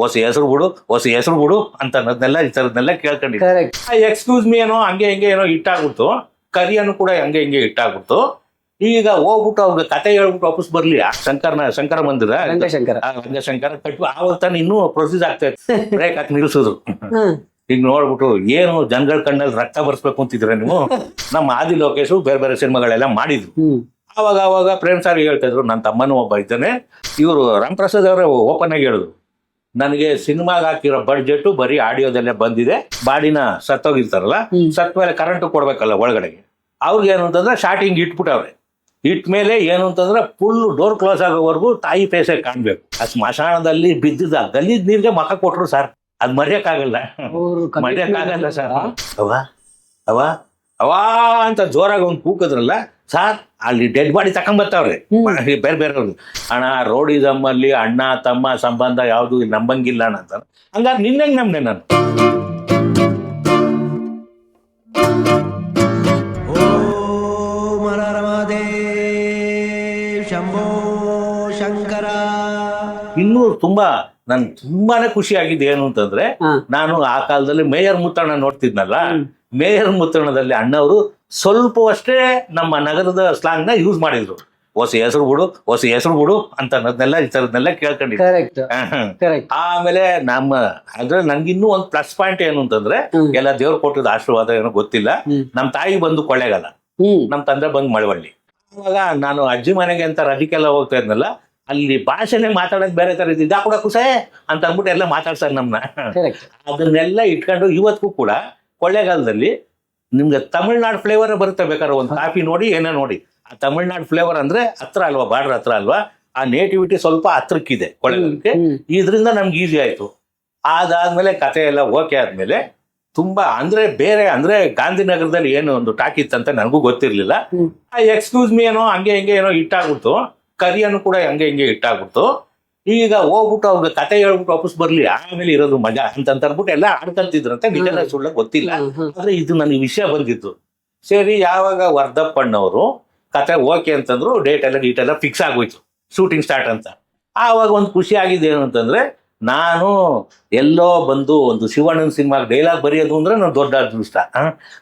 ಹೊಸ ಹೆಸರು ಬಿಡು ಹೊಸ ಹೆಸರು ಬಿಡು ಅಂತ ಅನ್ನೋದನ್ನೆಲ್ಲ ಈ ಥರದ್ನೆಲ್ಲ ಕೇಳ್ಕೊಂಡಿದ್ದೆ. ಎಕ್ಸ್ಕ್ಯೂಸ್ ಮೀ ಏನೋ ಹಂಗೆ ಹಿಂಗೆ ಏನೋ ಇಟ್ಟಾಗ್ಬಿಡ್ತು ಕರಿಯನ್ನು ಕೂಡ ಹಂಗೆ ಹಿಂಗೆ ಇಟ್ಟಾಗ್ಬಿಡ್ತು ಈಗ ಹೋಗ್ಬಿಟ್ಟು ಅವ್ರಿಗೆ ಕತೆ ಹೇಳ್ಬಿಟ್ಟು ವಾಪಸ್ ಬರ್ಲಿ ಆ ಶಂಕರನ ಶಂಕರ ಮಂದಿರ? ರಂಗಶಂಕರ. ಆ ರಂಗಶಂಕರ ಕಟ್ಟು ಆವಾಗ ತಾನು ಇನ್ನೂ ಪ್ರೊಸೀಸ್ ಆಗ್ತಾ ಇತ್ತು. ಬ್ರೇಕ್ ಹಾಕಿ ನಿಲ್ಸಿದ್ರು. ಹ್ಮ್. ಈಗ ನೋಡ್ಬಿಟ್ಟು ಏನು ಜನಗಳ ಕಣ್ಣಲ್ಲಿ ರಕ್ತ ಬರ್ಸ್ಬೇಕು ಅಂತಿದ್ರೆ ನೀವು? ನಮ್ಮ ಆದಿ ಲೋಕೇಶು ಬೇರೆ ಬೇರೆ ಸಿನಿಮಾಗಳೆಲ್ಲ ಮಾಡಿದ್ರು. ಹ್ಮ್. ಅವಾಗ ಅವಾಗ ಪ್ರೇಮ್ ಸಾರ್ ಹೇಳ್ತಾ ಇದ್ರು ನನ್ನ ತಮ್ಮನೂ ಒಬ್ಬ ಇದ್ದಾನೆ. ಇವರು ರಾಮಪ್ರಸಾದ್ ಅವರೇ ಓಪನ್ ಆಗಿ ಹೇಳಿದ್ರು. ನನಗೆ ಸಿನಿಮಾಗೆ ಹಾಕಿರೋ ಬಡ್ಜೆಟ್ ಬರೀ ಆಡಿಯೋದಲ್ಲೇ ಬಂದಿದೆ. ಬಾಡಿನ ಸತ್ತೋಗಿರ್ತಾರಲ್ಲ. ಸತ್ ಮೇಲೆ ಕರೆಂಟ್ ಕೊಡ್ಬೇಕಲ್ಲ ಒಳಗಡೆಗೆ. ಅವ್ರಿಗೆ ಏನು ಅಂತಂದ್ರೆ ಶಾರ್ಟಿಂಗ್ ಇಟ್ಬಿಟ್ಟವ್ರೆ. ಇಟ್ಟ ಮೇಲೆ ಏನು ಅಂತಂದ್ರೆ ಫುಲ್ ಡೋರ್ ಕ್ಲೋಸ್ ಆಗೋವರೆಗೂ ತಾಯಿ ಫೇಸೇ ಕಾಣ್ಬೇಕು. ಆ ಸ್ಮಶಾನದಲ್ಲಿ ಬಿದ್ದಿದ್ದ ಗಲೀಜ್ ನೀರಿಗೆ ಮಕ ಕೊಟ್ರು ಸರ್ ಅದ್ ಮರೆಯಕ್ಕಾಗಲ್ಲ. ಮರೆಯಕ್ಕಾಗಲ್ಲ ಸರ್ ಅವ ಅವ ಅವ ಅಂತ ಜೋರಾಗಿ ಒಂದು ಕೂಕಿದ್ರಲ್ಲ ಸರ್ ಅಲ್ಲಿ ಡೆಡ್ ಬಾಡಿ ತಕೊಂಬರ್ತಾವ್ರಿ ಬೇರೆ ಬೇರೆ ಅಣ್ಣ ರೋಡ್ ಅಲ್ಲಿ ಅಣ್ಣ ತಮ್ಮ ಸಂಬಂಧ ಯಾವುದು ನಂಬಂಗಿಲ್ಲ ಅಣ್ಣ ಅಂತ. ಹಂಗಾರೆ ನಿನ್ನಂಗ್ ನಮ್ನೆ ನಾನು. ಓಂ ಹರ ಹರ ಶಂಭೋ ಶಂಕರ. ಇನ್ನೂ ತುಂಬಾ ನನ್ ತುಂಬಾನೇ ಖುಷಿ ಆಗಿದ್ದು ಏನು ಅಂತಂದ್ರೆ ನಾನು ಆ ಕಾಲದಲ್ಲಿ ಮೇಯರ್ ಮುತ್ತಣ್ಣ ನೋಡ್ತಿದ್ನಲ್ಲ. ಮೇಯರ್ ಮುತ್ರಣದಲ್ಲಿ ಅಣ್ಣವರು ಸ್ವಲ್ಪವಷ್ಟೇ ನಮ್ಮ ನಗರದ ಸ್ಲಾಂಗ್ನ ನ ಯೂಸ್ ಮಾಡಿದ್ರು. ಹೊಸ ಹೆಸರು ಬಿಡು ಹೊಸ ಹೆಸರು ಬಿಡು ಅಂತ ಅನ್ನೋದನ್ನೆಲ್ಲ ಈ ಥರದ್ನೆಲ್ಲ ಕೇಳ್ಕೊಂಡಿದ್ದೆ ಆಮೇಲೆ ನಮ್ಮ ಅಂದ್ರೆ ನನ್ಗಿನ್ನೂ ಒಂದು ಪ್ಲಸ್ ಪಾಯಿಂಟ್ ಏನು ಅಂತಂದ್ರೆ ಎಲ್ಲ ದೇವ್ರು ಕೊಟ್ಟಿದ್ದ ಆಶೀರ್ವಾದ ಏನೋ ಗೊತ್ತಿಲ್ಲ. ನಮ್ಮ ತಾಯಿ ಬಂದು ಕೊಳ್ಳೆಗಾಲ. ನಮ್ಮ ತಂದೆ ಬಂದು ಮಳವಳ್ಳಿ. ಅವಾಗ ನಾನು ಅಜ್ಜಿ ಮನೆಗೆ ಅಂತ ರಜಕ್ಕೆಲ್ಲ ಹೋಗ್ತಾ ಇದ್ನಲ್ಲ ಅಲ್ಲಿ ಭಾಷೆನೆ ಮಾತಾಡೋದು ಬೇರೆ ತರ ಇದ್ದಿದ್ದ ಕೂಡ ಕುಸೆ ಅಂತ ಅಂದ್ಬಿಟ್ಟು ಎಲ್ಲ ಮಾತಾಡ್ತಾರೆ ನಮ್ಮನ್ನ ಅದನ್ನೆಲ್ಲ ಇಟ್ಕೊಂಡು ಇವತ್ತಿಗೂ ಕೂಡ ಕೊಳ್ಳೇಗಾಲದಲ್ಲಿ ನಿಮ್ಗೆ ತಮಿಳ್ನಾಡು ಫ್ಲೇವರ್ ಬರುತ್ತೆ ಬೇಕಾದ್ರೆ ಒಂದು ಕಾಫಿ ನೋಡಿ ಏನೋ ನೋಡಿ. ಆ ತಮಿಳ್ನಾಡು ಫ್ಲೇವರ್ ಅಂದ್ರೆ ಹತ್ರ ಅಲ್ವಾ ಬಾರ್ಡರ್ ಹತ್ರ ಅಲ್ವಾ ಆ ನೇಟಿವಿಟಿ ಸ್ವಲ್ಪ ಹತ್ರಕ್ಕಿದೆ ಕೊಳ್ಳೆಗಾಲಕ್ಕೆ. ಇದರಿಂದ ನಮ್ಗೆ ಈಸಿ ಆಯ್ತು. ಅದಾದ್ಮೇಲೆ ಕತೆ ಎಲ್ಲ ಓಕೆ ಆದ್ಮೇಲೆ ತುಂಬಾ ಅಂದ್ರೆ ಬೇರೆ ಅಂದ್ರೆ ಗಾಂಧಿನಗರದಲ್ಲಿ ಏನು ಒಂದು ಟಾಕ್ ಇತ್ತಂತ ನನಗೂ ಗೊತ್ತಿರ್ಲಿಲ್ಲ. ಆ ಎಕ್ಸ್ಕ್ಯೂಸ್ ಮೀ ಏನೋ ಹಂಗೆ ಹಿಂಗೆ ಏನೋ ಇಟ್ಟಾಗ್ಬಿಡ್ತು ಕರಿಯನ್ನು ಕೂಡ ಹಂಗೆ ಹಿಂಗೆ ಇಟ್ಟಾಗ್ಬಿಡ್ತು ಈಗ ಹೋಗ್ಬಿಟ್ಟು ಅವ್ರಿಗೆ ಕತೆ ಹೇಳ್ಬಿಟ್ಟು ವಾಪಸ್ ಬರ್ಲಿ ಆಮೇಲೆ ಇರೋದು ಮಜಾ ಅಂತ ಅಂದ್ಬಿಟ್ಟು ಎಲ್ಲ ಆಡ್ಕಂತಿದ್ರಂತೆ ನಿಜನ ಸುಳ್ಳ ಗೊತ್ತಿಲ್ಲ. ಆದ್ರೆ ಇದು ನನಗೆ ವಿಷಯ ಬಂದಿತ್ತು. ಸರಿ ಯಾವಾಗ ವರ್ಧಪ್ಪಣ್ಣವರು ಕತೆ ಓಕೆ ಅಂತಂದ್ರು ಡೇಟ್ ಎಲ್ಲ ಡೀಟ್ ಎಲ್ಲ ಫಿಕ್ಸ್ ಆಗೋಯ್ತು ಶೂಟಿಂಗ್ ಸ್ಟಾರ್ಟ್ ಅಂತ. ಆವಾಗ ಒಂದು ಖುಷಿ ಆಗಿದೆ ಏನು ಅಂತಂದ್ರೆ ನಾನು ಎಲ್ಲೋ ಬಂದು ಒಂದು ಶಿವಣ್ಣನ ಸಿನಿಮಾಗೆ ಡೈಲಾಗ್ ಬರೆಯೋದು ಅಂದ್ರೆ ನಾನು ದೊಡ್ಡ ಅದೃಷ್ಟ.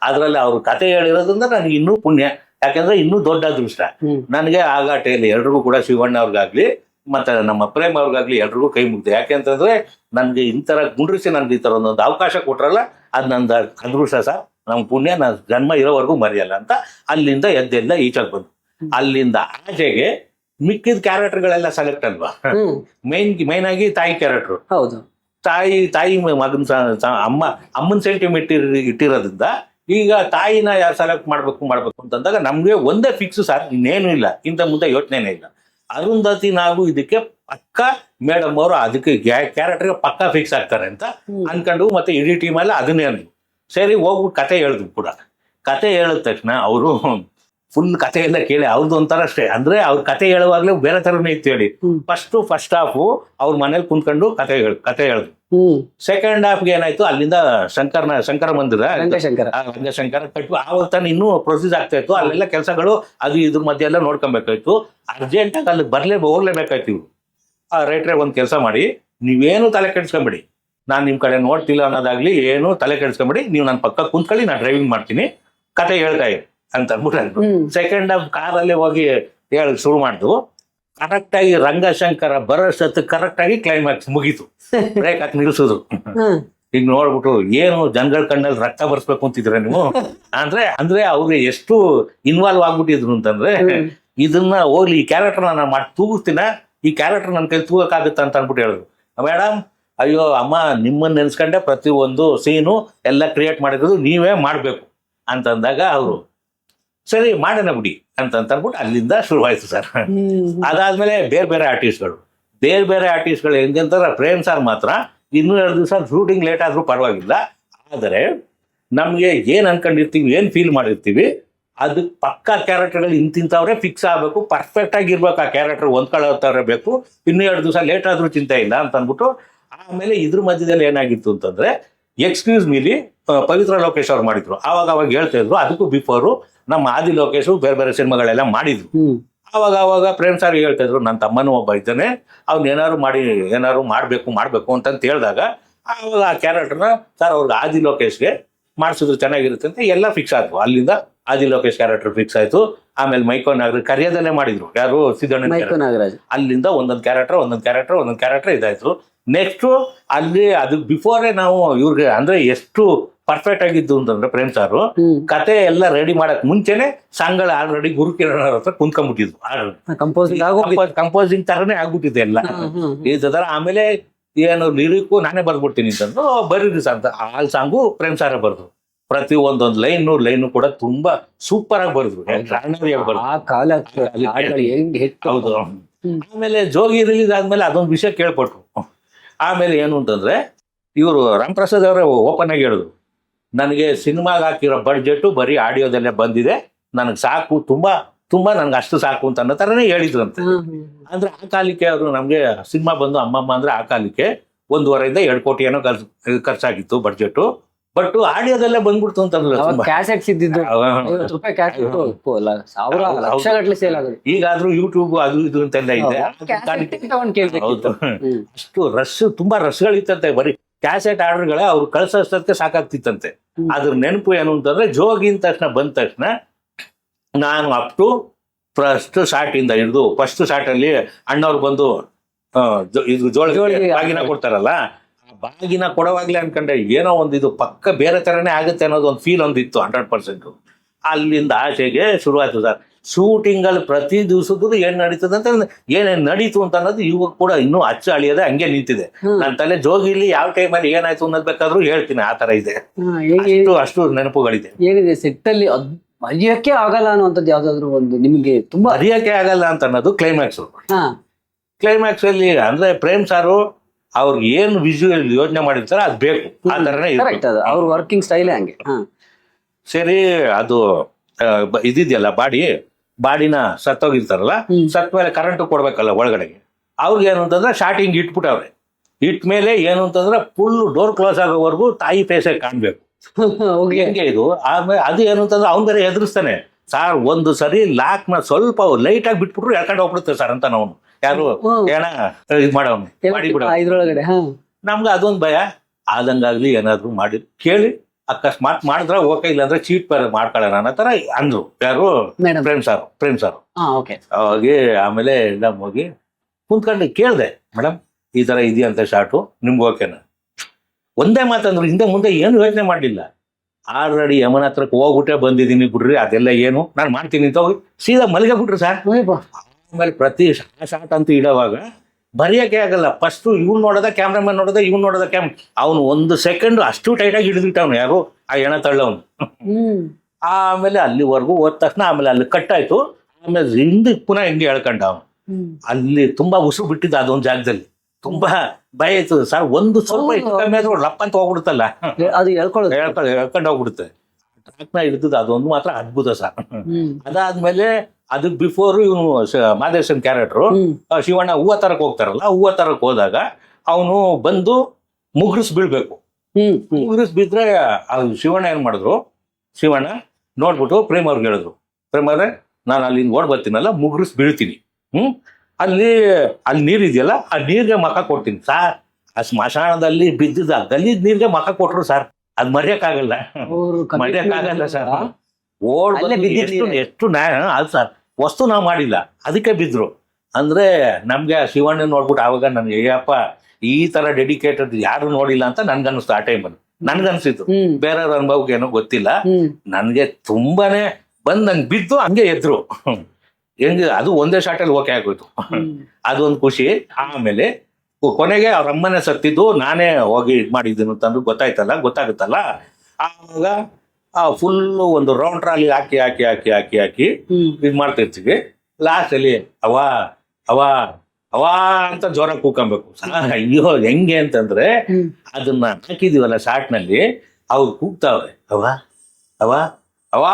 ಅದರಲ್ಲಿ ಅವ್ರು ಕತೆ ಹೇಳಿರೋದ್ರಿಂದ ನನಗೆ ಇನ್ನೂ ಪುಣ್ಯ. ಯಾಕಂದ್ರೆ ಇನ್ನೂ ದೊಡ್ಡ ಅದೃಷ್ಟ. ನನಗೆ ನನಗೆ ಆಗಾಟೆಯಲ್ಲಿ ಎಲ್ರಿಗೂ ಕೂಡ ಶಿವಣ್ಣ ಅವ್ರಿಗಾಗ್ಲಿ ಮತ್ತೆ ನಮ್ಮ ಪ್ರೇಮ್ ಅವ್ರಿಗಾಗ್ಲಿ ಎಲ್ರಿಗೂ ಕೈ ಮುಗ್ದು. ಯಾಕೆ ಅಂತಂದ್ರೆ ನನ್ಗೆ ಇಂಥರ ಗುಂಡ್ರಿಸಿ ನನ್ಗೆ ಈ ಥರ ಒಂದೊಂದು ಅವಕಾಶ ಕೊಟ್ರಲ್ಲ ಅದು ನಂದು ಅದೃಷ್ಟ ಸಹ ನಮ್ಮ ಪುಣ್ಯ ನಾನು ಜನ್ಮ ಇರೋವರೆಗೂ ಮರೆಯಲ್ಲ ಅಂತ ಅಲ್ಲಿಂದ ಎದ್ದೆಲ್ಲ ಈಚೆಗೆ ಬಂದು. ಅಲ್ಲಿಂದ ಆಚೆಗೆ ಮಿಕ್ಕಿದ ಕ್ಯಾರೆಕ್ಟರ್ಗಳೆಲ್ಲ ಸೆಲೆಕ್ಟ್ ಅಲ್ವಾ? ಮೈನ್ ಮೈನ್ ಆಗಿ ತಾಯಿ ಕ್ಯಾರೆಕ್ಟರ್. ಹೌದು. ತಾಯಿ ತಾಯಿ ಮಗನ ಅಮ್ಮ ಅಮ್ಮನ ಸೆಂಟಿಮೆಂಟ್ ಇಟ್ಟಿರೋದ್ರಿಂದ ಈಗ ತಾಯಿನ ಯಾರು ಸೆಲೆಕ್ಟ್ ಮಾಡ್ಬೇಕು ಮಾಡ್ಬೇಕು ಅಂತಂದಾಗ ನಮ್ಗೆ ಒಂದೇ ಫಿಕ್ಸ್ ಸರ್ ಇನ್ನೇನು ಇಲ್ಲ. ಇಂತ ಮುಂದೆ ಯೋಚನೆನೇ ಇಲ್ಲ. ಅರುಂಧತಿ ನಾವು ಇದಕ್ಕೆ ಪಕ್ಕ ಮೇಡಮ್ ಅವರು ಅದಕ್ಕೆ ಕ್ಯಾರೆಕ್ಟರ್ಗೆ ಪಕ್ಕ ಫಿಕ್ಸ್ ಆಗ್ತಾರೆ ಅಂತ. ಅನ್ಕೊಂಡು ಮತ್ತೆ ಇಡೀ ಟೀಮಲ್ಲಿ ಅದನ್ನೇ ಅಂದ್ರು ಸರಿ ಹೋಗ್ಬಿಟ್ಟು ಕತೆ ಹೇಳಿದ್ವಿ ಕೂಡ ಕತೆ ಹೇಳಿದ ತಕ್ಷಣ ಅವರು ಫುಲ್ ಕತೆ ಎಲ್ಲ ಕೇಳಿ ಅವ್ರದ್ದು ಒಂಥರ ಅಷ್ಟೇ ಅಂದ್ರೆ ಅವ್ರ ಕತೆ ಹೇಳುವಾಗ್ಲೇ ಬೇರೆ ತರನೇ ಇತ್ತು ಹೇಳಿ. ಫಸ್ಟ್ ಫಸ್ಟ್ ಹಾಫ್ ಅವ್ರ ಮನೇಲಿ ಕುಂತ್ಕೊಂಡು ಕತೆ ಹೇಳ ಕತೆ ಹೇಳಿದ್ರು. ಸೆಕೆಂಡ್ ಹಾಫ್ಗೆ ಏನಾಯ್ತು ಅಲ್ಲಿಂದ ಶಂಕರ್ನ ಶಂಕರ ಮಂದಿರ ರಂಗಶಂಕರ. ಕಟ್ಟು ಆವಾಗ ತಾನು ಇನ್ನೂ ಪ್ರೊಸೀಸ್ ಆಗ್ತಾ ಇತ್ತು. ಅಲ್ಲೆಲ್ಲ ಕೆಲಸಗಳು ಅದು ಇದ್ರ ಮಧ್ಯೆ ಎಲ್ಲ ನೋಡ್ಕೊಬೇಕಾಯ್ತು. ಅರ್ಜೆಂಟಾಗಿ ಅಲ್ಲಿ ಬರ್ಲೇ ಹೋಗ್ಲೇಬೇಕಾಯ್ತು ಇವ್ರು. ಆ ರೈಟ್ರೆ ಒಂದು ಕೆಲಸ ಮಾಡಿ ನೀವೇನು ತಲೆ ಕೆಡಿಸ್ಕೊಂಬಿಡಿ. ನಾನು ನಿಮ್ಮ ಕಡೆ ನೋಡ್ತಿಲ್ಲ ಅನ್ನೋದಾಗ್ಲಿ ಏನು ತಲೆ ಕೆಡಿಸ್ಕೊಂಬಿಡಿ. ನೀವು ನನ್ನ ಪಕ್ಕ ಕುಂತ್ಕೊಳ್ಳಿ ನಾನು ಡ್ರೈವಿಂಗ್ ಮಾಡ್ತೀನಿ. ಕತೆ ಹೇಳ್ತಾ ಇರಿ. ಅಂತ ಅಂದ್ಬಿಟ್ಟು ಸೆಕೆಂಡ್ ಹಾಫ್ ಕಾರಲ್ಲಿ ಹೋಗಿ ಹೇಳಿ ಶುರು ಮಾಡಿದ್ವು ಕರೆಕ್ಟ್ ಆಗಿ ರಂಗಶಂಕರ ಬರೋಷ್ಟೊತ್ತು ಕರೆಕ್ಟ್ ಆಗಿ ಕ್ಲೈಮ್ಯಾಕ್ಸ್ ಮುಗೀತು. ಬ್ರೇಕ್ ಹಾಕಿ ನಿಲ್ಸಿದ್ರು ಈಗ ನೋಡ್ಬಿಟ್ಟು ಏನು ಜನಗಳ ಕಣ್ಣಲ್ಲಿ ರಕ್ತ ಬರ್ಸ್ಬೇಕು ಅಂತಿದ್ರೆ ನೀವು? ಅಂದ್ರೆ ಅಂದ್ರೆ ಅವ್ರಿಗೆ ಎಷ್ಟು ಇನ್ವಾಲ್ವ್ ಆಗ್ಬಿಟ್ಟಿದ್ರು ಅಂತಂದ್ರೆ ಇದನ್ನ ಹೋಗ್ಲಿ ಈ ಕ್ಯಾರೆಕ್ಟರ್ ನಾನು ಮಾಡಿ ತೂಗಿಸ್ತೀನ? ಈ ಕ್ಯಾರೆಕ್ಟರ್ ನನ್ನ ಕೈ ತೂಗಕ್ಕಾಗುತ್ತೆ ಅಂತ ಅಂದ್ಬಿಟ್ಟು ಹೇಳಿದ್ರು. ಮೇಡಮ್ ಅಯ್ಯೋ ಅಮ್ಮ ನಿಮ್ಮನ್ನ ನೆನ್ಸ್ಕೊಂಡೆ ಪ್ರತಿ ಒಂದು ಸೀನು ಎಲ್ಲ ಕ್ರಿಯೇಟ್ ಮಾಡಿದ್ರು ನೀವೇ ಮಾಡಬೇಕು ಅಂತಂದಾಗ ಅವರು ಸರಿ ಮಾಡೋಣ ಬಿಡಿ ಅಂತ ಅಂದ್ಬಿಟ್ಟು ಅಲ್ಲಿಂದ ಶುರುವಾಯಿತು ಸರ್. ಅದಾದಮೇಲೆ ಬೇರೆ ಬೇರೆ ಆರ್ಟಿಸ್ಟ್ಗಳು. ಬೇರೆ ಬೇರೆ ಆರ್ಟಿಸ್ಟ್ಗಳು ಹೆಂಗಂತಾರೆ ಪ್ರೇಮ್ ಸರ್ ಮಾತ್ರ ಇನ್ನೂ ಎರಡು ದಿವಸ ಶೂಟಿಂಗ್ ಲೇಟ್ ಆದ್ರೂ ಪರವಾಗಿಲ್ಲ. ಆದರೆ ನಮಗೆ ಏನು ಅನ್ಕೊಂಡಿರ್ತೀವಿ ಏನು ಫೀಲ್ ಮಾಡಿರ್ತೀವಿ ಅದು ಪಕ್ಕ ಕ್ಯಾರೆಕ್ಟರ್ಗಳು ಇಂತಿಂಥವ್ರೆ ಫಿಕ್ಸ್ ಆಗಬೇಕು ಪರ್ಫೆಕ್ಟ್ ಆಗಿರ್ಬೇಕು ಆ ಕ್ಯಾರೆಕ್ಟರ್ ಹೊಂದ್ಕೊಳ್ಳೋತವ್ರೆ ಬೇಕು ಇನ್ನೂ ಎರಡು ದಿವಸ ಲೇಟ್ ಆದ್ರೂ ಚಿಂತೆ ಇಲ್ಲ ಅಂತ ಅಂದ್ಬಿಟ್ಟು ಆಮೇಲೆ ಇದ್ರ ಮಧ್ಯದಲ್ಲಿ ಏನಾಗಿತ್ತು ಅಂತಂದ್ರೆ ಎಕ್ಸ್ಕ್ಯೂಸ್ ಮೀಲಿ ಪವಿತ್ರ ಲೋಕೇಶ್ ಅವ್ರು ಮಾಡಿದ್ರು. ಆವಾಗ ಅವಾಗ ಹೇಳ್ತಾ ಇದ್ರು ಅದಕ್ಕೂ ಬಿಫೋರು ನಮ್ಮ ಆದಿ ಲೋಕೇಶು ಬೇರೆ ಬೇರೆ ಸಿನಿಮಾಗಳೆಲ್ಲ ಮಾಡಿದ್ರು. ಅವಾಗ ಆವಾಗ ಪ್ರೇಮ್ ಸಾರ್ ಹೇಳ್ತಾ ಇದ್ರು ನನ್ನ ತಮ್ಮನೂ ಒಬ್ಬ ಇದ್ದಾನೆ ಅವ್ನು ಏನಾದ್ರು ಮಾಡಿ ಏನಾದ್ರು ಮಾಡಬೇಕು ಮಾಡಬೇಕು ಅಂತಂತ ಹೇಳಿದಾಗ ಆವಾಗ ಆ ಕ್ಯಾರೆಕ್ಟರ್ನ ಸರ್ ಅವ್ರಿಗೆ ಆದಿ ಲೋಕೇಶ್ಗೆ ಮಾಡಿಸಿದ್ರು ಚೆನ್ನಾಗಿರುತ್ತೆ ಅಂತ ಎಲ್ಲ ಫಿಕ್ಸ್ ಆಯಿತು ಅಲ್ಲಿಂದ ಆದಿ ಲೋಕೇಶ್ ಕ್ಯಾರೆಕ್ಟರ್ ಫಿಕ್ಸ್ ಆಯ್ತು. ಆಮೇಲೆ ಮೈಕೋ ನಾಗರಾಜ್ ಕರಿಯದಲ್ಲೇ ಮಾಡಿದ್ರು. ಯಾರು? ಸಿದ್ದಣ್ಣ ಮೈಕೋ ನಾಗರಾಜ್. ಅಲ್ಲಿಂದ ಒಂದೊಂದು ಕ್ಯಾರೆಕ್ಟರ್ ಒಂದೊಂದು ಕ್ಯಾರೆಕ್ಟರ್ ಒಂದೊಂದು ಕ್ಯಾರೆಕ್ಟರ್ ಇದಾಯಿತು. ನೆಕ್ಸ್ಟು ಅಲ್ಲಿ ಅದಕ್ಕೆ ಬಿಫೋರೇ ನಾವು ಇವ್ರಿಗೆ ಅಂದ್ರೆ ಎಷ್ಟು ಪರ್ಫೆಕ್ಟ್ ಆಗಿದ್ದು ಅಂತಂದ್ರೆ ಪ್ರೇಮ್ ಸಾರು ಕತೆ ಎಲ್ಲ ರೆಡಿ ಮಾಡಕ್ ಮುಂಚೆನೆ ಸಾಂಗ್ಗಳು ಆಲ್ರೆಡಿ ಗುರುಕಿರಣ್ ಅವ್ರ ಹತ್ರ ಕುಂತ್ಕೊಂಡ್ಬಿಟ್ಟಿದ್ವು ಕಂಪೋಸಿಂಗ್ ಕಂಪೋಸಿಂಗ್ ತರನೇ ಆಗ್ಬಿಟ್ಟಿದೆ ಎಲ್ಲ. ಇದ್ರ ಆಮೇಲೆ ಏನು ಲಿರಿಕ್ ನಾನೇ ಬರ್ಬಿಡ್ತೀನಿ ಅಂತಂದು ಬರೀರಿ ಸರ್ ಅಂತ. ಆಲ್ ಸಾಂಗು ಪ್ರೇಮ್ ಸಾರ ಬರ್ದು ಪ್ರತಿ ಒಂದೊಂದು ಲೈನು ಲೈನು ಕೂಡ ತುಂಬಾ ಸೂಪರ್ ಆಗಿ ಬರೆದ್ರು. ಹೌದು. ಆಮೇಲೆ ಜೋಗಿ ರಿಲೀಸ್ ಆದ್ಮೇಲೆ ಅದೊಂದು ವಿಷಯ ಕೇಳ್ಪಟ್ರು. ಆಮೇಲೆ ಏನು ಅಂತಂದ್ರೆ ಇವರು ರಾಮಪ್ರಸಾದ್ ಅವರೇ ಓಪನ್ ಆಗಿ ಹೇಳಿದ್ರು. ನನಗೆ ಸಿನಿಮಾಗೆ ಹಾಕಿರೋ ಬಡ್ಜೆಟ್ಟು ಬರೀ ಆಡಿಯೋದಲ್ಲೇ ಬಂದಿದೆ. ನನಗೆ ಸಾಕು ತುಂಬಾ ತುಂಬಾ ನನಗೆ ಅಷ್ಟು ಸಾಕು ಅಂತ ಅನ್ನೋ ಥರನೇ ಹೇಳಿದ್ರಂತೆ. ಅಂದರೆ ಆ ಕಾಲಕ್ಕೆ ಅವರು ನಮಗೆ ಸಿನಿಮಾ ಬಂದು ಅಮ್ಮಮ್ಮ ಅಂದ್ರೆ ಆ ಕಾಲಕ್ಕೆ ಒಂದೂವರೆಯಿಂದ ಎರಡು ಕೋಟಿ ಏನೋ ಖರ್ಚು ಖರ್ಚಾಗಿತ್ತು ಬಡ್ಜೆಟ್ಟು ಬಟ್ ಆಡಿಯೋದಲ್ಲೇ ಬಂದ್ಬಿಡ್ತು ಅಂತಂದ್ರೆ ಕ್ಯಾಸೆಟ್ಸ್ ಇದ್ದಿದ್ದು ಈಗಾದ್ರೂ ಯೂಟ್ಯೂಬ್ ಅದು ಇದು ಅಂತೆಲ್ಲ ಇದೆ. ಅಷ್ಟು ರಶ್ ತುಂಬಾ ರಶ್ಗಳಿತ್ತಂತೆ ಬರೀ. ಕ್ಯಾಸೆಟ್ ಆರ್ಡರ್ಗಳೇ ಅವ್ರು ಕಳ್ಸೋಷ್ಟಕ್ಕೆ ಸಾಕಾಗ್ತಿತ್ತಂತೆ. ಅದ್ರ ನೆನಪು ಏನು ಅಂತಂದ್ರೆ ಜೋಗಿನ ತಕ್ಷಣ ಬಂದ ತಕ್ಷಣ ನಾನು ಅಪ್ ಟು ಫಸ್ಟ್ ಶಾರ್ಟ್ ಇಂದ ಹಿಡಿದು ಫಸ್ಟ್ ಶಾರ್ಟ್ ಅಲ್ಲಿ ಅಣ್ಣವ್ರು ಬಂದು ಇದು ಜೋಳ ಬಾಗಿನ ಕೊಡ್ತಾರಲ್ಲ ಆ ಬಾಗಿನ ಕೊಡವಾಗ್ಲೇ ಅನ್ಕೊಂಡೆ ಏನೋ ಒಂದು ಇದು ಪಕ್ಕ ಬೇರೆ ತರನೇ ಆಗುತ್ತೆ ಅನ್ನೋದು ಒಂದು ಫೀಲ್ ಒಂದಿತ್ತು ಹಂಡ್ರೆಡ್ ಪರ್ಸೆಂಟ್ ಅಲ್ಲಿಂದ ಆಚೆಗೆ ಶುರುವಾಯಿತು ಸರ್. ಶೂಟಿಂಗ್ ಅಲ್ಲಿ ಪ್ರತಿ ದಿವಸದ್ದು ಏನ್ ನಡೀತದೆ ಅಂತ ಏನೇನ್ ನಡೀತು ಅಂತ ಅನ್ನೋದು ಇವಾಗ ಕೂಡ ಇನ್ನೂ ಅಚ್ಚ ಅಳಿಯದೆ ಹಂಗೆ ನಿಂತಿದೆ. ನನ್ನ ತಲೆ ಜೋಗಿಲಿ ಯಾವ ಟೈಮಲ್ಲಿ ಏನಾಯ್ತು ಅನ್ನೋದು ಬೇಕಾದ್ರೂ ಹೇಳ್ತೀನಿ ಆ ತರ ಇದೆ. ಅಷ್ಟು ಅಷ್ಟು ನೆನಪುಗಳಿದೆ. ಏನಿದೆ ಸೆಟ್ ಅಲ್ಲಿ ಅದ್ ಮರೆಯಕ್ಕೆ ಆಗಲ್ಲ ಅನ್ನುವಂಥದ್ದು ಯಾವ್ದಾದ್ರು ಒಂದು ನಿಮ್ಗೆ ತುಂಬಾ ಅರಿಯಕ್ಕೆ ಆಗಲ್ಲ ಅಂತ ಅನ್ನೋದು ಕ್ಲೈಮ್ಯಾಕ್ಸ್ ಕ್ಲೈಮ್ಯಾಕ್ಸ್ ಅಲ್ಲಿ ಅಂದ್ರೆ ಪ್ರೇಮ್ ಸಾರು ಅವ್ರಿಗೆ ಏನು ವಿಜುವಲ್ ಯೋಚನೆ ಮಾಡಿರ್ತಾರೆ ಅದು ಬೇಕು. ಆ ತರನೇ ಅವ್ರ ವರ್ಕಿಂಗ್ ಸ್ಟೈಲೇ ಹಂಗೆ. ಸರಿ ಅದು ಇದಿದೆಯಲ್ಲ ಬಾಡಿ? ಬಾಡಿನ ಸತ್ತೋಗಿರ್ತಾರಲ್ಲ. ಸತ್ ಮೇಲೆ ಕರೆಂಟ್ ಕೊಡ್ಬೇಕಲ್ಲ ಒಳಗಡೆಗೆ. ಅವ್ರಿಗೆ ಏನು ಅಂತಂದ್ರೆ ಶಾರ್ಟಿಂಗ್ ಇಟ್ಬಿಟ್ಟವ್ರೆ ಇಟ್ಟ ಮೇಲೆ ಏನು ಅಂತಂದ್ರೆ ಫುಲ್ ಡೋರ್ ಕ್ಲೋಸ್ ಆಗೋವರೆಗೂ ತಾಯಿ ಫೇಸೇ ಕಾಣ್ಬೇಕು. ಹೋಗಿ ಹೆಂಗೆ ಇದು? ಆಮೇಲೆ ಅದು ಏನು ಅಂತಂದ್ರೆ ಅವ್ನು ಬೇರೆ ಎದುರಿಸ್ತಾನೆ ಸಾರ್ ಒಂದು ಸರಿ ಲಾಕ್ನ ಸ್ವಲ್ಪ ಲೈಟ್ ಆಗಿ ಬಿಟ್ಬಿಟ್ರು ಎಳ್ಕೊಂಡು ಹೋಗ್ಬಿಡುತ್ತೆ ಸರ್ ಅಂತ ನಾವು ಯಾರು. ಏನ? ಇದು ಮಾಡವನು. ಮಾಡಿ ನಮ್ಗೆ ಅದೊಂದು ಭಯ. ಆದಂಗಾಗ್ಲಿ ಏನಾದ್ರು ಮಾಡಿ ಕೇಳಿ. ಅಕಸ್ಮಾತ್ ಮಾಡಿದ್ರೆ ಓಕೆ ಇಲ್ಲಾಂದ್ರೆ ಚೀಟ್ ಬೇರೆ ಮಾಡ್ಕೊಳ್ಳೋಣ ಅನ್ನೋ ಥರ ಅಂದ್ರು. ಯಾರು? ಪ್ರೇಮ್ ಸಾರು ಪ್ರೇಮ್ ಸಾರು. ಹಾ ಓಕೆ. ಹೋಗಿ ಆಮೇಲೆ ಎಲ್ಲ ಹೋಗಿ ಕುಂತ್ಕೊಂಡು ಕೇಳಿದೆ ಮೇಡಮ್ ಈ ಥರ ಇದೆಯಂತ ಶಾರ್ಟು? ನಿಮ್ಗೆ ಓಕೆನಾ? ಒಂದೇ ಮಾತಂದ್ರು ಹಿಂದೆ ಮುಂದೆ ಏನು ಯೋಚನೆ ಮಾಡಲಿಲ್ಲ. ಆಲ್ರೆಡಿ ಯಮನ ಹತ್ರಕ್ಕೆ ಹೋಗ್ಬಿಟ್ಟೆ ಬಂದಿದ್ದೀನಿ ಬಿಡ್ರಿ ಅದೆಲ್ಲ ಏನು? ನಾನು ಮಾಡ್ತೀನಿ ಅಂತ ಹೋಗಿ ಸೀದಾ ಮಲ್ಗೆ ಬಿಟ್ರು ಸರ್ ಆಮೇಲೆ ಪ್ರತಿ ಶಾರ್ಟ್ ಅಂತ ಇಡೋವಾಗ ಬರೆಯೋಕೆ ಆಗಲ್ಲ. ಫಸ್ಟು ಇವ್ನು ನೋಡೋದ ಕ್ಯಾಮ್ರಾಮನ್ ನೋಡೋದ ಇವ್ನು ನೋಡೋದ ಕ್ಯಾಮ್ ಅವನು ಒಂದು ಸೆಕೆಂಡ್ ಅಷ್ಟು ಟೈಟಾಗಿ ಹಿಡಿದಿಟ್ಟವನು. ಯಾರು ಆ ಎಣ ತಳ್ಳವನು. ಆಮೇಲೆ ಅಲ್ಲಿವರೆಗೂ ಹೋದ ತಕ್ಷಣ ಆಮೇಲೆ ಅಲ್ಲಿ ಕಟ್ಟಾಯ್ತು ಆಮೇಲೆ ಹಿಂದೆ ಪುನಃ ಹಿಂಗೆ ಹೇಳ್ಕೊಂಡ ಅವನು. ಅಲ್ಲಿ ತುಂಬಾ ಉಸಿರು ಬಿಟ್ಟಿದ್ದ ಅದೊಂದು ಜಾಗದಲ್ಲಿ. ತುಂಬಾ ಭಯ ಇತ್ತು. ಸರ್ ಒಂದು ಸ್ವಲ್ಪ ಕಮ್ಮಿ ಆದ್ರೂ ಲಪ್ಪ ಅಂತ ಹೋಗ್ಬಿಡುತ್ತಲ್ಲ? ಅದು ಹೇಳ್ಕೊಳ್ಳೋದು. ಹೇಳ್ಕೊಂಡು ಹೇಳ್ಕೊಂಡು ಹೋಗ್ಬಿಡುತ್ತೆ. ಹಿಡಿದದ್ದು ಅದೊಂದು ಮಾತ್ರ ಅದ್ಭುತ ಸರ್. ಅದಾದ್ಮೇಲೆ ಅದಕ್ಕೆ ಬಿಫೋರ್ ಇವನು ಮಾದೇಶನ್ ಕ್ಯಾರೆಕ್ಟ್ರು ಶಿವಣ್ಣ ಹೂವ ತರಕ್ ಹೋಗ್ತಾರಲ್ಲ ಹೂವ ತರಕ್ ಹೋದಾಗ ಅವನು ಬಂದು ಮುಗ್ರಿಸ್ ಬೀಳ್ಬೇಕು. ಮುಗ್ರಿಸ್ ಬಿದ್ರೆ ಅದು ಶಿವಣ್ಣ ಏನ್ ಮಾಡಿದ್ರು ಶಿವಣ್ಣ ನೋಡ್ಬಿಟ್ಟು ಪ್ರೇಮ್ ಅವ್ರಿಗೆ ಹೇಳಿದ್ರು. ಪ್ರೇಮ್ ಅವ್ರೆ ನಾನು ಅಲ್ಲಿಂದ ಓಡ್ ಬರ್ತೀನಲ್ಲ ಮುಗ್ರಿಸ್ ಬೀಳ್ತೀನಿ. ಹ್ಮ್? ಅಲ್ಲಿ ಅಲ್ಲಿ ನೀರ್ ಇದೆಯಲ್ಲ ಆ ನೀರ್ಗೆ ಮಕ ಕೊಡ್ತೀನಿ. ಸಾರ್ ಆ ಸ್ಮಶಾನದಲ್ಲಿ ಬಿದ್ದಿದ್ದ ಗಲೀಜ್ ನೀರ್ಗೆ ಮಕ ಕೊಟ್ರು ಸರ್. ಅದ್ ಮರ್ಯಕ್ಕಾಗಲ್ಲ ಮರ್ಯಕ್ಕಾಗಲ್ಲ ಸರ್? ಓಡ್ ಎಷ್ಟು. ಎಷ್ಟು ನ್ಯಾಯ ಅದು ಸರ್. ವಸ್ತು ನಾವು ಮಾಡಿಲ್ಲ. ಅದಕ್ಕೆ ಬಿದ್ರು. ಅಂದ್ರೆ ನಮಗೆ ಶಿವಣ್ಣ ನೋಡ್ಬಿಟ್ಟು ಆವಾಗ ನನ್ಗೆ ಅಯ್ಯಪ್ಪ ಈ ತರ ಡೆಡಿಕೇಟೆಡ್ ಯಾರು ನೋಡಿಲ್ಲ ಅಂತ ನನ್ಗನ್ನಿಸ್ತು ಆ ಟೈಮಲ್ಲಿ ನನ್ಗನ್ಸಿತ್ತು ಬೇರೆಯವ್ರ ಅನುಭವಕ್ಕೆ ಏನೋ ಗೊತ್ತಿಲ್ಲ. ನನಗೆ ತುಂಬಾನೇ ಬಂದ್ ನಂಗೆ ಬಿದ್ದು ಹಂಗೆ ಎದ್ರು. ಹೆಂಗೆ ಅದು ಒಂದೇ ಶಾಟಲ್ಲಿ ಓಕೆ ಆಗೋಯ್ತು. ಅದೊಂದು ಖುಷಿ. ಆಮೇಲೆ ಕೊನೆಗೆ ಅವ್ರ ಅಮ್ಮನೇ ಸತ್ತಿದ್ದು ನಾನೇ ಹೋಗಿ ಇದು ಮಾಡಿದ್ದೀನಿ ಅಂತಂದು ಗೊತ್ತಾಯ್ತಲ್ಲ ಗೊತ್ತಾಗುತ್ತಲ್ಲ. ಆವಾಗ ಫುಲ್ ಒಂದು ರೌಂಡ್ ಟ್ರಾಲಿ ಹಾಕಿ ಹಾಕಿ ಹಾಕಿ ಹಾಕಿ ಹಾಕಿ ಇದು ಮಾಡ್ತಾ ಇರ್ತೀವಿ ಲಾಸ್ಟ್ ಅಲ್ಲಿ ಅವ ಅವ ಅವ ಅಂತ ಜ್ವರ ಕೂಕೊಂಬೇಕು ಅಯ್ಯೋ ಹೆಂಗೆ ಅಂತಂದ್ರೆ ಅದನ್ನ ಹಾಕಿದೀವಲ್ಲ ಶಾರ್ಟ್ನಲ್ಲಿ ಅವು ಕೂಗ್ತಾವ್ರೆ. ಅವ ಅವ ಅವ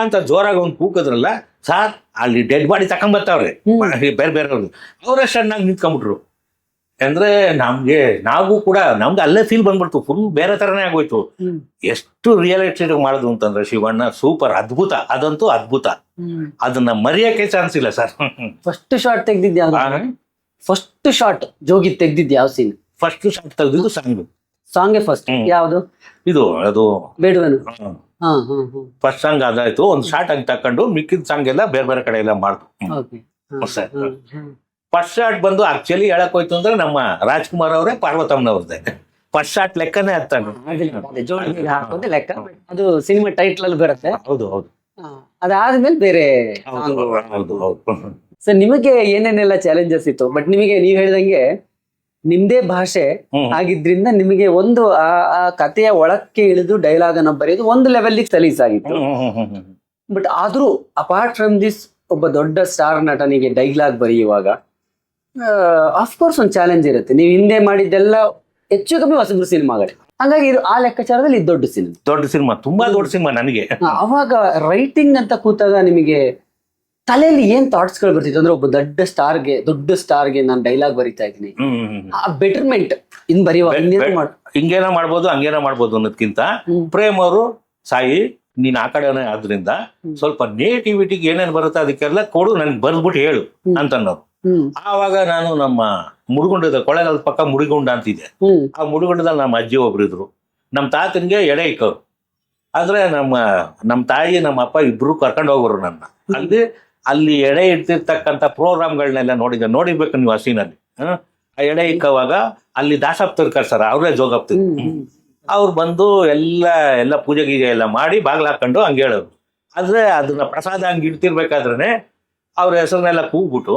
ಅಂತ ಜೋರಾಗಿ ಒಂದು ಕೂಕದ್ರಲ್ಲ ಸಾರ್ ಅಲ್ಲಿ ಡೆಡ್ ಬಾಡಿ ತಕೊಂಬರ್ತಾವ್ರೆ. ಬೇರೆ ಬೇರೆ ಅವ್ರೇ ಸಣ್ಣಾಗಿ ನಿಂತ್ಕೊಂಡ್ಬಿಟ್ರು. ಅಂದ್ರೆ ನಮ್ಗೆ ನಾವು ಕೂಡ ನಮ್ಗೆ ಅಲ್ಲೇ ಫೀಲ್ ಬಂದ್ಬಿಡ್ತು ಫುಲ್ ಬೇರೆ ತರನೇ ಆಗೋಯ್ತು. ಎಷ್ಟು ರಿಯಲ್ ಎಸ್ಟೇಟ್ ಮಾಡುದು ಅಂತಂದ್ರೆ ಶಿವಣ್ಣ ಸೂಪರ್ ಅದ್ಭುತ ಅದಂತೂ ಅದ್ಭುತ. ಅದನ್ನ ಮರೆಯಕ್ಕೆ ಚಾನ್ಸ್ ಇಲ್ಲ ಸರ್ ಫಸ್ಟ್ ಶಾರ್ಟ್ ತೆಗ್ದಿದ್ಯಾ ಫಸ್ಟ್ ಶಾರ್ಟ್ ಜೋಗಿ ತೆಗ್ದಿದ್ ಯಾವ ಸೀನ್ ಫಸ್ಟ್ ಶಾರ್ಟ್ ತೆಗೆದಿದ್ದು ಸಾಂಗ್ ಸಾಂಗ್ ಫಸ್ಟ್. ಯಾವ್ದು? ಇದು ಅದು ಬೇಡವನು. ಫಸ್ಟ್ ಸಾಂಗ್ ಅದಾಯ್ತು ಒಂದು ಶಾರ್ಟ್ ಆಗಿ ತಕೊಂಡು ಮಿಕ್ಕಿದ ಸಾಂಗ್ ಎಲ್ಲ ಬೇರೆ ಬೇರೆ ಕಡೆ ಎಲ್ಲ ಮಾಡ್ತು. ಸರ್. ಫಸ್ಟ್ ಶಾಟ್ ಬಂದು ಆಕ್ಚುಲಿ ಹೇಳಕ್ ಹೋಯ್ತು ಅಂದ್ರೆ ನಮ್ಮ ರಾಜ್ಕುಮಾರ್ ಅವರೇ ಪಾರ್ವತಮ್ಮನವ್ರದ್ದೆ. ಫಸ್ಟ್ ಶಾಟ್ ಲೆಕ್ಕನೇ ಆಗ್ತಾನೆ ಹಾಕೋದು ಲೆಕ್ಕ. ಅದು ಸಿನಿಮಾ ಟೈಟ್ಲ್ ಅಲ್ಲಿ ಬರುತ್ತೆ. ಹೌದು ಹೌದು. ಅದಾದ್ಮೇಲೆ ಬೇರೆ ಹೌದು ಸರ್ ನಿಮಗೆ ಏನೇನೆಲ್ಲ ಚಾಲೆಂಜಸ್ ಇತ್ತು? ಬಟ್ ನಿಮಗೆ ನೀವ್ ಹೇಳ್ದಂಗೆ ನಿಮ್ದೇ ಭಾಷೆ ಆಗಿದ್ರಿಂದ ನಿಮಗೆ ಒಂದು ಆ ಕಥೆಯ ಒಳಕ್ಕೆ ಇಳಿದು ಡೈಲಾಗ್ ಅನ್ನ ಬರೆಯೋದು ಒಂದು ಲೆವೆಲ್ ಆಗಿತ್ತು. ಬಟ್ ಆದ್ರೂ ಅಪಾರ್ಟ್ ಫ್ರಮ್ ದಿಸ್ ಒಬ್ಬ ದೊಡ್ಡ ಸ್ಟಾರ್ ನಟನಿಗೆ ಡೈಲಾಗ್ ಬರೆಯುವಾಗ ಕೋರ್ಸ್ ಒಂದು ಚಾಲೆಂಜ್ ಇರುತ್ತೆ. ನೀವು ಹಿಂದೆ ಮಾಡಿದ್ದೆಲ್ಲ ಹೆಚ್ಚು ಕಮ್ಮಿ ಹೊಸಬ್ರು ಸಿನಿಮಾಗಳು ಹಾಗಾಗಿ ಇದು ಆ ಲೆಕ್ಕಾಚಾರದಲ್ಲಿ ಇದು ದೊಡ್ಡ ಸಿನಿಮಾ ದೊಡ್ಡ ಸಿನಿಮಾ ತುಂಬಾ ದೊಡ್ಡ ಸಿನಿಮಾ ನನಗೆ. ಅವಾಗ ರೈಟಿಂಗ್ ಅಂತ ಕೂತಾಗ ನಿಮಗೆ ತಲೆಯಲ್ಲಿ ಏನ್ ಥಾಟ್ಸ್ಗಳು ಬರ್ತಿತ್ತು? ಅಂದ್ರೆ ಒಬ್ಬ ದೊಡ್ಡ ಸ್ಟಾರ್ಗೆ ದೊಡ್ಡ ಸ್ಟಾರ್ಗೆ ನಾನು ಡೈಲಾಗ್ ಬರಿತಾ ಇದ್ದೀನಿ. ಆ ಬೆಟರ್ಮೆಂಟ್ ಇನ್ ಬರೆಯುವಾಗ ಹಿಂಗೇನ ಮಾಡ್ಬೋದು ಹಂಗೇನೋ ಮಾಡ್ಬೋದು ಅನ್ನೋದ್ಕಿಂತ ಹ್ಮ್. ಪ್ರೇಮ್ ಅವರು ಸಾಯಿ ನೀನ್ ಆ ಕಡೆನೇ ಆದ್ರಿಂದ. ಸ್ವಲ್ಪ ನೇಟಿವಿಟಿಗೆ ಏನೇನ್ ಬರುತ್ತೆ ಅದಕ್ಕೆಲ್ಲ ಕೊಡು ನನ್ಗೆ ಬರ್ದ್ಬಿಟ್ಟು ಹೇಳು ಅಂತ ಅಂತನ್ನೋರು. ಆವಾಗ ನಾನು ನಮ್ಮ ಮುಡುಗುಂಡದ ಕೊಳೆಗಾಲದ ಪಕ್ಕ ಮುಡಿಗುಂಡ ಅಂತಿದೆ ಹ್ಮ್. ಆ ಮುಡುಗುಂಡದಲ್ಲಿ ನಮ್ಮ ಅಜ್ಜಿ ಒಬ್ರು ಇದ್ರು. ನಮ್ಮ ತಾತನಿಗೆ ಎಡೆ ಇಕ್ಕವ್ರು. ಆದ್ರೆ ನಮ್ಮ ನಮ್ಮ ತಾಯಿ ನಮ್ಮ ಅಪ್ಪ ಇಬ್ರು ಕರ್ಕೊಂಡು ಹೋಗೋರು ನನ್ನ. ಅಲ್ಲಿ ಅಲ್ಲಿ ಎಡೆ ಇಡ್ತಿರ್ತಕ್ಕಂಥ ಪ್ರೋಗ್ರಾಮ್ಗಳನ್ನೆಲ್ಲ ನೋಡಿದ್ದೆ. ನೋಡಿಬೇಕು ನೀವು ಆ ಸೀನಲ್ಲಿ ಆ ಎಡೆ ಇಕ್ಕವಾಗ ಅಲ್ಲಿ ದಾಸಪ್ತರು ಕರ್ಸಾರ ಅವರೇ ಜೋಗಪ್ತರು. ಅವ್ರು ಬಂದು ಎಲ್ಲ ಎಲ್ಲ ಪೂಜೆ ಗೀಜೆ ಎಲ್ಲ ಮಾಡಿ ಬಾಗ್ಲ ಹಾಕೊಂಡು ಹಂಗೆ ಹೇಳೋರು. ಆದ್ರೆ ಅದನ್ನ ಪ್ರಸಾದ ಹಂಗೆ ಇಡ್ತಿರ್ಬೇಕಾದ್ರೆ ಅವ್ರ ಹೆಸರನ್ನೆಲ್ಲ ಕೂಗ್ಬಿಟ್ಟು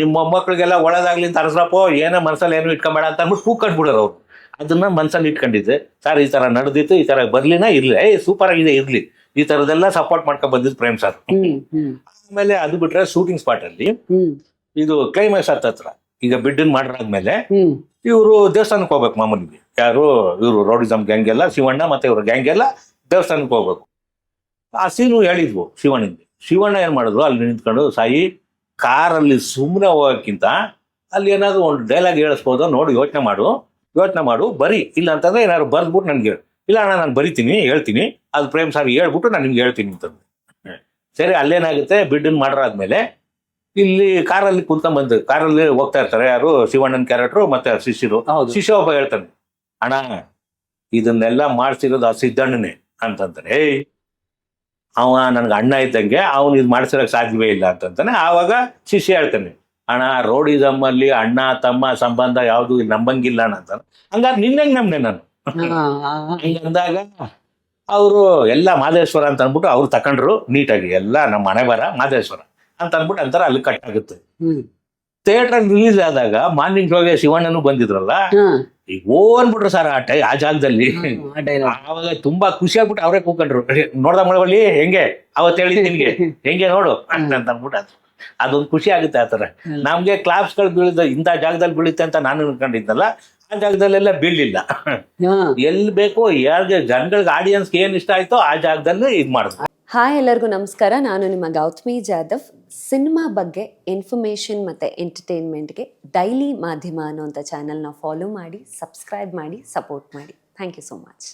ನಿಮ್ಮ ಮೊಮ್ಮಕ್ಳಿಗೆಲ್ಲ ಒಳ್ಳೇದಾಗ್ಲಿ ಅಂತ ಅರಸ್ರಪ್ಪೋ ಏನೋ ಮನ್ಸಲ್ಲಿ ಏನು ಇಟ್ಕೊಂಬೇಡ ಅಂತ ಅಂದ್ಬಿಟ್ಟು ಕೂಗ್ಕೊಂಡ್ಬಿಡೋರು ಅವ್ರು. ಅದನ್ನ ಮನ್ಸಲ್ಲಿ ಇಟ್ಕೊಂಡಿದ್ದೆ. ಸರ್ ಈ ತರ ನಡೆದಿತ್ತು ಈ ತರ ಬರ್ಲಿನ? ಇರ್ಲಿ. ಏ ಸೂಪರ್ ಆಗಿದೆ ಇರ್ಲಿ. ಈ ತರದೆಲ್ಲ ಸಪೋರ್ಟ್ ಮಾಡ್ಕೊಂಡ್ ಬಂದಿದ್ದು ಪ್ರೇಮ್ ಸರ್. ಆಮೇಲೆ ಅದು ಬಿಟ್ರೆ ಶೂಟಿಂಗ್ ಸ್ಪಾಟ್ ಅಲ್ಲಿ ಇದು ಕ್ಲೈಮ್ಯಾಕ್ಸ್ ಹತ್ತತ್ರ ಈಗ ಬಿಡ್ಡನ್ ಮಾಡಿದ್ಮೇಲೆ ಇವರು ದೇವಸ್ಥಾನಕ್ಕೆ ಹೋಗ್ಬೇಕು ಮಾಮೂಲಿ ಯಾರು? ಇವರು ರೋಡಿಸಮ್ ಗ್ಯಾಂಗ್ ಎಲ್ಲ ಶಿವಣ್ಣ ಮತ್ತೆ ಇವ್ರ ಗ್ಯಾಂಗ್ ಎಲ್ಲ ದೇವಸ್ಥಾನಕ್ಕೆ ಹೋಗ್ಬೇಕು. ಆ ಸೀನು ಹೇಳಿದ್ವು ಶಿವಣ್ಣಿಂದ ಶಿವಣ್ಣ ಏನ್ ಮಾಡಿದ್ರು? ಅಲ್ಲಿ ನಿಂತ್ಕೊಂಡು ಸಾಯಿ ಕಾರಲ್ಲಿ ಸುಮ್ಮನೆ ಹೋಗೋಕ್ಕಿಂತ ಅಲ್ಲಿ ಏನಾದರೂ ಒಂದು ಡೈಲಾಗ್ ಹೇಳಿಸ್ಬೋದು ನೋಡಿ ಯೋಚನೆ ಮಾಡು ಯೋಚನೆ ಮಾಡು ಬರಿ. ಇಲ್ಲ ಅಂತಂದ್ರೆ ಏನಾದ್ರು ಬರೆದ್ಬಿಟ್ಟು ನನಗೆ ಹೇಳಿ. ಇಲ್ಲ ಅಣ್ಣ ನಾನು ಬರಿತೀನಿ ಹೇಳ್ತೀನಿ. ಅದು ಪ್ರೇಮ್ ಸಾರ್ ಹೇಳ್ಬಿಟ್ಟು ನಾನು ನಿಮ್ಗೆ ಹೇಳ್ತೀನಿ ಅಂತಂದು. ಸರಿ ಅಲ್ಲೇನಾಗುತ್ತೆ? ಬಿಡ್ಡನ್ ಮಾಡ್ರಾದ್ಮೇಲೆ ಇಲ್ಲಿ ಕಾರಲ್ಲಿ ಕುಂತ ಬಂದು ಕಾರಲ್ಲಿ ಹೋಗ್ತಾ ಇರ್ತಾರೆ ಯಾರು? ಶಿವಣ್ಣನ ಕ್ಯಾರೆಕ್ಟ್ರು ಮತ್ತೆ ಶಿಷ್ಯರು. ಶಿಷ್ಯ ಒಬ್ಬ ಹೇಳ್ತಾನೆ ಅಣ್ಣ ಇದನ್ನೆಲ್ಲ ಮಾಡ್ತಿರೋದು ಆ ಸಿದ್ದಣ್ಣನೇ ಅಂತಂತಾರೆ. ಏಯ್ ಅವ ನನಗೆ ಅಣ್ಣ ಇದ್ದಂಗೆ ಅವನು ಇದು ಮಾಡ್ಸಿರಕ್ ಸಾಧ್ಯವೇ ಇಲ್ಲ ಅಂತಂತಾನೆ ಆವಾಗ ಶಿಷ್ಯ ಹೇಳ್ತಾನೆ ಅಣ್ಣ ರೋಡಿಸಮ್ ಅಲ್ಲಿ ಅಣ್ಣ ತಮ್ಮ ಸಂಬಂಧ ಯಾವುದು ನಂಬಂಗಿಲ್ಲ ಅಣ್ಣ ಅಂತಾನೆ. ಹಂಗಾದ್ರೆ ನಿನ್ನಂಗೆ ನಮ್ನೆ ನಾನು. ಹಿಂಗಂದಾಗ. ಅವರು ಎಲ್ಲ ಮಾದೇಶ್ವರ ಅಂತ ಅಂದ್ಬಿಟ್ಟು ಅವ್ರು ತಕೊಂಡ್ರು ನೀಟಾಗಿ ಎಲ್ಲ ನಮ್ಮ ಮನೆ ಬರ ಮಾದೇಶ್ವರ ಅಂತ ಅಂದ್ಬಿಟ್ಟು ಅಂತಾರ ಅಲ್ಲಿ ಕಟ್ ಆಗುತ್ತೆ ಥಿಯೇಟರ್ ರಿಲೀಸ್ ಆದಾಗ ಮಾರ್ನಿಂಗ್ ಶೋಗೆ ಶಿವಣ್ಣನು ಬಂದಿದ್ರಲ್ಲ ಈಗ ಓನ್ಬಿಟ್ರು ಸರ್ ಆ ಟೈ ಆ ಜಾಗದಲ್ಲಿ. ಆವಾಗ ತುಂಬಾ ಖುಷಿ ಆಗ್ಬಿಟ್ಟು ಅವರೇ ಕೂಕೊಂಡ್ರು. ನೋಡ್ದ ಮಳವಳ್ಳಿ ಹೆಂಗೆ? ಅವತ್ತು ಹೇಳಿದ್ ನಿನ್ಗೆ ಹೆಂಗೆ ನೋಡು? ಅಂತ ಅಂದ್ಬಿಟ್ಟು ಅದು. ಅದೊಂದು ಖುಷಿ ಆಗುತ್ತೆ ಆ ಥರ. ಹ್ಮ್. ನಮ್ಗೆ ಕ್ಲಾಪ್ಸ್ಗಳು ಬೀಳಿದ ಇಂಥ ಜಾಗದಲ್ಲಿ ಬೀಳುತ್ತೆ ಅಂತ ನಾನು ಅನ್ಕೊಂಡಿದ್ದಲ್ಲ ಆ ಜಾಗದಲ್ಲೆಲ್ಲ ಬೀಳಲಿಲ್ಲ. ಎಲ್ಲಿ ಬೇಕೋ ಯಾರಿಗೆ ಜನಗಳಿಗೆ ಆಡಿಯನ್ಸ್ಗೆ ಏನ್ ಇಷ್ಟ ಆಯ್ತೋ ಆ ಜಾಗದಲ್ಲಿ ಇದು ಮಾಡಿದ್ರು ಹಾಯ್ ಎಲ್ಲರಿಗೂ ನಮಸ್ಕಾರ. ನಾನು ನಿಮ್ಮ ಗೌತಮಿ ಜಾಧವ್. ಸಿನಿಮಾ ಬಗ್ಗೆ ಇನ್ಫಾರ್ಮೇಷನ್ ಮತ್ತು ಎಂಟರ್ಟೈನ್ಮೆಂಟ್ಗೆ ಡೈಲಿ ಮಾಧ್ಯಮ ಅನ್ನೋಂಥ ಚಾನಲ್ನ ಫಾಲೋ ಮಾಡಿ, ಸಬ್ಸ್ಕ್ರೈಬ್ ಮಾಡಿ, ಸಪೋರ್ಟ್ ಮಾಡಿ. Thank you so much.